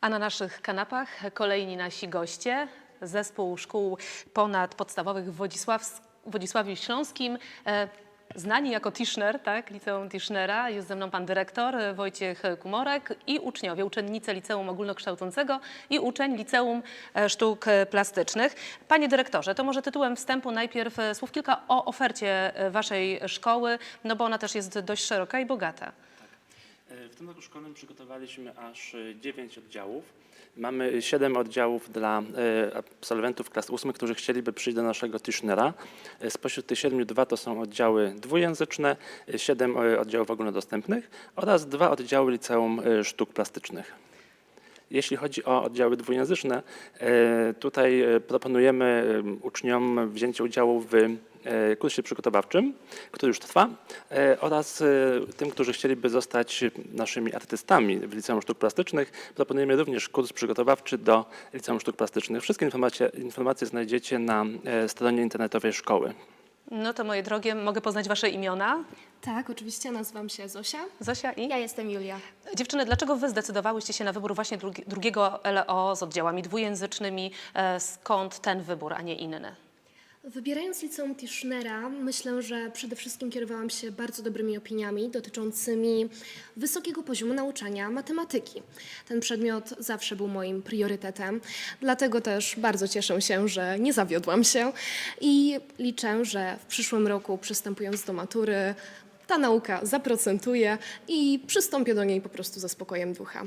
A na naszych kanapach kolejni nasi goście. Zespół szkół ponadpodstawowych w Wodzisławs- Wodzisławiu Śląskim. E, Znani jako Tischner, tak, Liceum Tischnera. Jest ze mną pan dyrektor Wojciech Kumorek i uczniowie, uczennice Liceum Ogólnokształcącego i uczeń Liceum e, Sztuk Plastycznych. Panie dyrektorze, to może tytułem wstępu najpierw e, słów kilka o ofercie e, waszej szkoły, no bo ona też jest dość szeroka i bogata. E, W tym roku szkolnym przygotowaliśmy aż 9 oddziałów. Mamy 7 oddziałów dla e, absolwentów klas 8, którzy chcieliby przyjść do naszego Tischnera. E, Spośród tych 7 dwa to są oddziały dwujęzyczne, 7 oddziałów ogólnodostępnych oraz dwa oddziały Liceum e, Sztuk Plastycznych. Jeśli chodzi o oddziały dwujęzyczne, e, tutaj e, proponujemy e, uczniom wzięcie udziału w kursie przygotowawczym, który już trwa, oraz tym, którzy chcieliby zostać naszymi artystami w Liceum Sztuk Plastycznych, proponujemy również kurs przygotowawczy do Liceum Sztuk Plastycznych. Wszystkie informacje, informacje znajdziecie na stronie internetowej szkoły. No to moje drogie, mogę poznać wasze imiona? Tak, oczywiście, nazywam się Zosia. Zosia i? Ja jestem Julia. Dziewczyny, dlaczego wy zdecydowałyście się na wybór właśnie drugi, drugiego LO z oddziałami dwujęzycznymi? E, Skąd ten wybór, a nie inny? Wybierając liceum Tischnera, myślę, że przede wszystkim kierowałam się bardzo dobrymi opiniami dotyczącymi wysokiego poziomu nauczania matematyki. Ten przedmiot zawsze był moim priorytetem, dlatego też bardzo cieszę się, że nie zawiodłam się i liczę, że w przyszłym roku przystępując do matury, ta nauka zaprocentuje i przystąpię do niej po prostu ze spokojem ducha.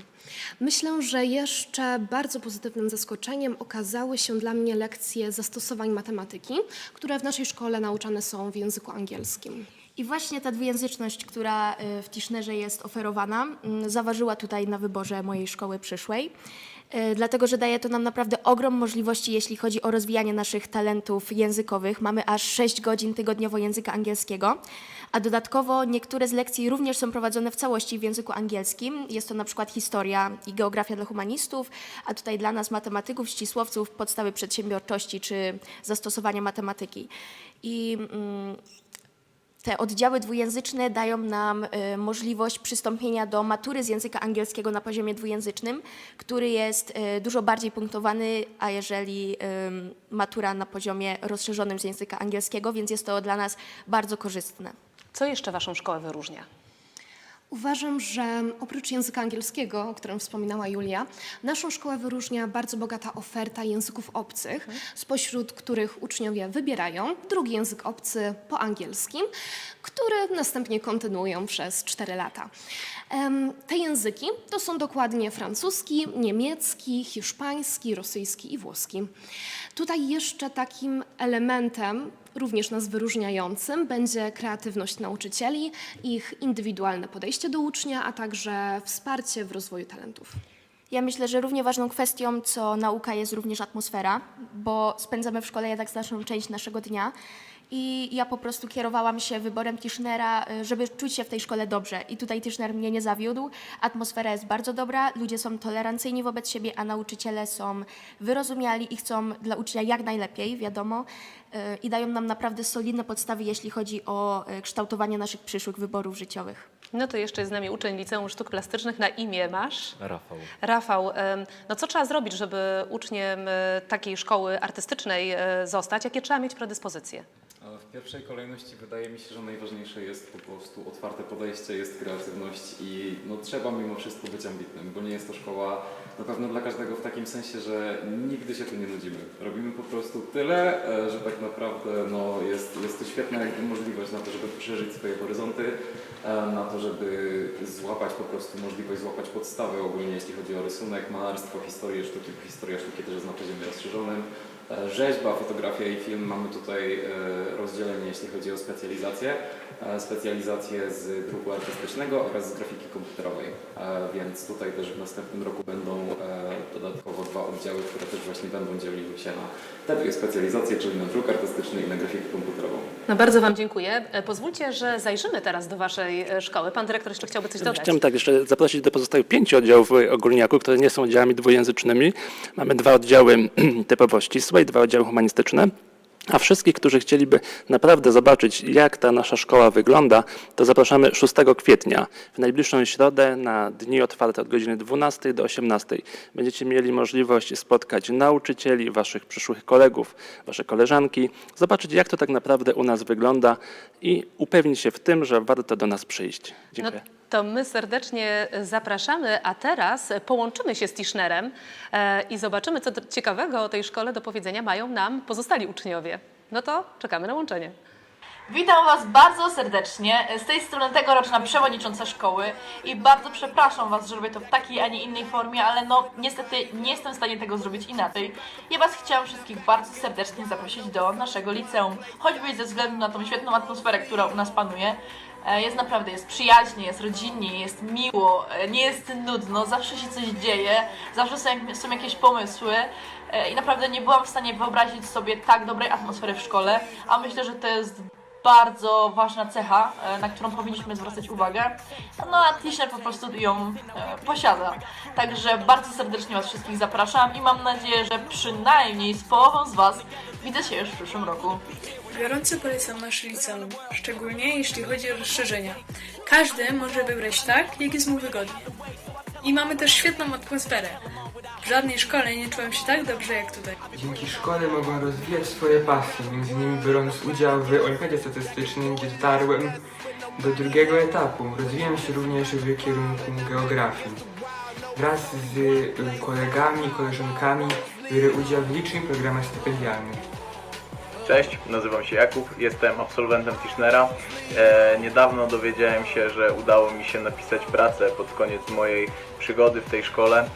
Myślę, że jeszcze bardzo pozytywnym zaskoczeniem okazały się dla mnie lekcje zastosowań matematyki, które w naszej szkole nauczane są w języku angielskim. I właśnie ta dwujęzyczność, która y, w Tischnerze jest oferowana, mm, zaważyła tutaj na wyborze mojej szkoły przyszłej. Y, Dlatego, że daje to nam naprawdę ogrom możliwości, jeśli chodzi o rozwijanie naszych talentów językowych. Mamy aż 6 godzin tygodniowo języka angielskiego, a dodatkowo niektóre z lekcji również są prowadzone w całości w języku angielskim. Jest to na przykład historia i geografia dla humanistów, a tutaj dla nas matematyków, ścisłowców podstawy przedsiębiorczości czy zastosowania matematyki. I mm, te oddziały dwujęzyczne dają nam y, możliwość przystąpienia do matury z języka angielskiego na poziomie dwujęzycznym, który jest y, dużo bardziej punktowany, a jeżeli matura na poziomie rozszerzonym z języka angielskiego, więc jest to dla nas bardzo korzystne. Co jeszcze waszą szkołę wyróżnia? Uważam, że oprócz języka angielskiego, o którym wspominała Julia, naszą szkołę wyróżnia bardzo bogata oferta języków obcych, spośród których uczniowie wybierają drugi język obcy po angielskim, który następnie kontynuują przez 4 lata. Te języki to są dokładnie francuski, niemiecki, hiszpański, rosyjski i włoski. Tutaj jeszcze takim elementem również nas wyróżniającym będzie kreatywność nauczycieli, ich indywidualne podejście do ucznia, a także wsparcie w rozwoju talentów. Ja myślę, że równie ważną kwestią, co nauka, jest również atmosfera, bo spędzamy w szkole jednak znaczną część naszego dnia. I ja po prostu kierowałam się wyborem Tischnera, y, żeby czuć się w tej szkole dobrze. I tutaj Tischner mnie nie zawiódł. Atmosfera jest bardzo dobra, ludzie są tolerancyjni wobec siebie, a nauczyciele są wyrozumiali i chcą dla ucznia jak najlepiej, wiadomo. y, I dają nam naprawdę solidne podstawy, jeśli chodzi o y, kształtowanie naszych przyszłych wyborów życiowych. No to jeszcze jest z nami uczeń Liceum Sztuk Plastycznych. Na imię masz? Rafał. Rafał, no co trzeba zrobić, żeby uczniem takiej szkoły artystycznej zostać? Jakie trzeba mieć predyspozycje? Pierwszej kolejności wydaje mi się, że najważniejsze jest po prostu otwarte podejście, jest kreatywność i no, trzeba mimo wszystko być ambitnym, bo nie jest to szkoła na pewno dla każdego w takim sensie, że nigdy się tu nie nudzimy. Robimy po prostu tyle, e, że tak naprawdę no, jest, jest to świetna możliwość na to, żeby poszerzyć swoje horyzonty, e, na to, żeby złapać po prostu możliwość złapać podstawy ogólnie, jeśli chodzi o rysunek, malarstwo, historię sztuki, bo historia sztuki też jest na poziomie rozszerzonym. E, Rzeźba, fotografia i film mamy tutaj e, rozdzielenie, jeśli chodzi o specjalizację. E, Specjalizację z druku artystycznego oraz z grafiki komputerowej. Więc tutaj też w następnym roku będą e, dodatkowo dwa oddziały, które też właśnie będą dzieliły się na te dwie specjalizacje, czyli na druk artystyczny i na grafikę komputerową. No bardzo Wam dziękuję. E, Pozwólcie, że zajrzymy teraz do Waszej e, szkoły. Pan dyrektor jeszcze chciałby coś dodać. Chciałem tak jeszcze zaprosić do pozostałych pięciu oddziałów w ogólniaku, które nie są oddziałami dwujęzycznymi. Mamy dwa oddziały typowo ścisłe i dwa oddziały humanistyczne. A wszystkich, którzy chcieliby naprawdę zobaczyć, jak ta nasza szkoła wygląda, to zapraszamy 6 kwietnia, w najbliższą środę, na dni otwarte od godziny 12 do 18. Będziecie mieli możliwość spotkać nauczycieli, waszych przyszłych kolegów, wasze koleżanki, zobaczyć, jak to tak naprawdę u nas wygląda i upewnić się w tym, że warto do nas przyjść. No Dziękuję. To my serdecznie zapraszamy, a teraz połączymy się z Tischnerem e, i zobaczymy, co ciekawego o tej szkole do powiedzenia mają nam pozostali uczniowie. No to czekamy na łączenie. Witam Was bardzo serdecznie. Z tej strony tegoroczna przewodnicząca szkoły i bardzo przepraszam Was, że robię to w takiej, a nie innej formie, ale no niestety nie jestem w stanie tego zrobić inaczej. Ja Was chciałam wszystkich bardzo serdecznie zaprosić do naszego liceum, choćby ze względu na tą świetną atmosferę, która u nas panuje. E, Jest naprawdę, jest przyjaźnie, jest rodzinnie, jest miło, e, nie jest nudno, zawsze się coś dzieje, zawsze są, są jakieś pomysły e, i naprawdę nie byłam w stanie wyobrazić sobie tak dobrej atmosfery w szkole, a myślę, że to jest bardzo ważna cecha, na którą powinniśmy zwracać uwagę. No a Tischner po prostu ją posiada. Także bardzo serdecznie Was wszystkich zapraszam i mam nadzieję, że przynajmniej z połową z Was widzę się już w przyszłym roku. Gorąco polecam nasze liceum, szczególnie jeśli chodzi o rozszerzenia. Każdy może wybrać tak, jak jest mu wygodnie. I mamy też świetną atmosferę. W żadnej szkole nie czułem się tak dobrze jak tutaj. Dzięki szkole mogłem rozwijać swoje pasje, innymi biorąc udział w olimpiadzie statystycznej, gdzie dotarłem do drugiego etapu. Rozwijam się również w kierunku geografii. Wraz z kolegami i koleżankami biorę udział w licznych programach stypendialnych. Cześć, nazywam się Jakub, jestem absolwentem Tischnera. E, niedawno dowiedziałem się, że udało mi się napisać pracę pod koniec mojej przygody w tej szkole,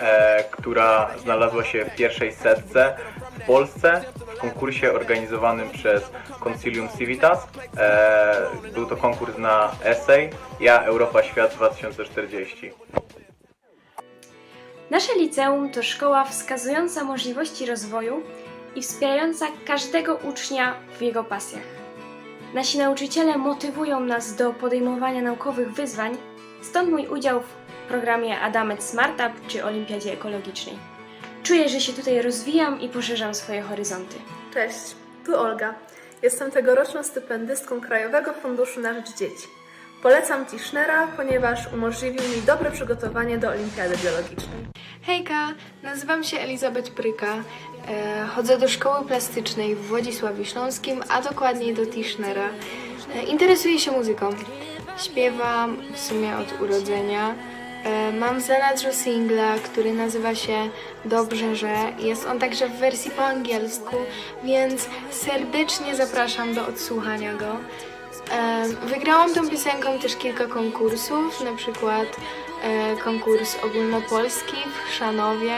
e, która znalazła się w pierwszej setce w Polsce w konkursie organizowanym przez Concilium Civitas. E, był to konkurs na essay Ja, Europa, Świat 2040. Nasze liceum to szkoła wskazująca możliwości rozwoju i wspierająca każdego ucznia w jego pasjach. Nasi nauczyciele motywują nas do podejmowania naukowych wyzwań, stąd mój udział w programie Adamet Smartup czy Olimpiadzie Ekologicznej. Czuję, że się tutaj rozwijam i poszerzam swoje horyzonty. Cześć, tu Olga. Jestem tegoroczną stypendystką Krajowego Funduszu na Rzecz Dzieci. Polecam Tischnera, ponieważ umożliwił mi dobre przygotowanie do Olimpiady Biologicznej. Hejka, nazywam się Elizabeth Pryka. E, chodzę do szkoły plastycznej w Władysławiu Śląskim, a dokładniej do Tischnera. E, interesuję się muzyką. Śpiewam w sumie od urodzenia. E, mam w zanadrzu singla, który nazywa się Dobrze, że. Jest on także w wersji po angielsku, więc serdecznie zapraszam do odsłuchania go. Wygrałam tą piosenką też kilka konkursów, na przykład konkurs ogólnopolski w Chrzanowie,